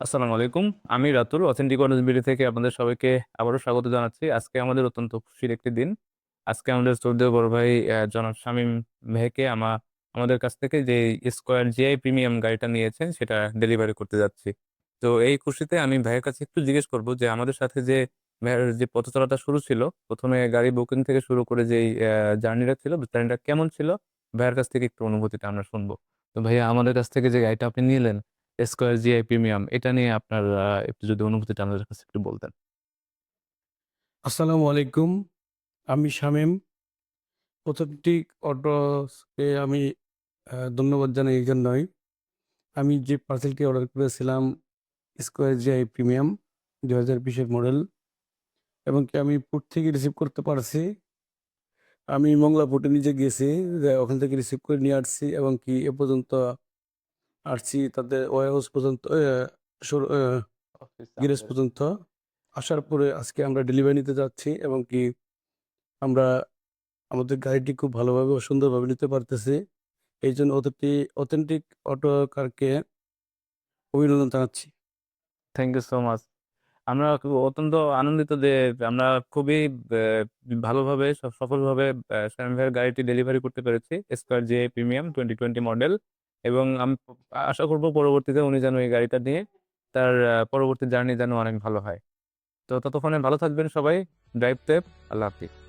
আসসালামু আলাইকুম। আমি রাতুল অথেন্টিক অনার্সবিডি থেকে আপনাদের সবাইকে আবারও স্বাগত জানাচ্ছি। আজকে আমাদের অত্যন্ত খুশির একটি দিন। আজকে আমাদের শ্রদ্ধেয় বড় ভাই জনাব শামীম ভাইকে আমা আমাদের কাছ থেকে যে স্কয়ার জিআই প্রিমিয়াম গাড়িটা নিয়েছেন সেটা ডেলিভারি করতে যাচ্ছি। তো এই খুশিতে আমি ভাইয়ের কাছে একটু জিজ্ঞেস করব যে আমাদের সাথে যে ভাইয়ার যে পথ চলাটা শুরু ছিল, প্রথমে গাড়ি বুকিং থেকে শুরু করে যেই জার্নিটা ছিল, জার্নিটা কেমন ছিল? ভাইয়ের কাছ থেকে একটু অনুভূতিটা আমরা শুনব। তো ভাইয়া আমাদের কাছ থেকে যে গাড়িটা আপনি নিলেন স্কয়ার জিআই প্রিমিয়াম এটা নিয়ে আপনার একটু যদি অনুভূতিটা আমাদের কাছে একটু বলতেন। আসসালামু আলাইকুম। আমি শামীম। অথেন্টিক অটোসকে আমি ধন্যবাদ জানাই এই জন্যই। আমি যে পার্সেলটি অর্ডার করেছিলাম স্কয়ার জিআই প্রিমিয়াম দু হাজার বিশের মডেল, এবং কি আমি পোর্ট থেকে রিসিভ করতে পারছি। আমি মংলা পোর্টে নিজে গেছি। ওখান থেকে রিসিভ করে নিয়ে আসছি, এবং কি এ পর্যন্ত আসছি তাদের ওয়্যারহাউস পর্যন্ত গ্যারেজ পর্যন্ত। আসার পরে আজকে আমরা ডেলিভারি নিতে যাচ্ছি এবং কি আমরা আমাদের গাড়িটি খুব ভালোভাবে ও সুন্দরভাবে নিতে পারতেছি। এই জন্য অতটি অথেন্টিক অটো কারকে অভিনন্দন জানাচ্ছি। Thank you so much. আমরা অত্যন্ত আনন্দিত যে আমরা খুবই ভালোভাবে সফলভাবে গাড়িটি ডেলিভারি করতে পেরেছি। স্কোয়ার জিআই প্রিমিয়াম 2020 মডেল এবং আমি, আশা করব পরবর্তীতে উনি যেন এই গাড়িটা নিয়ে তার পরবর্তী জার্নি যেন অনেক ভালো হয়। তো ততক্ষণে ভালো থাকবেন সবাই। ড্রাইভ টেপ আল্লাহ হাফেজ।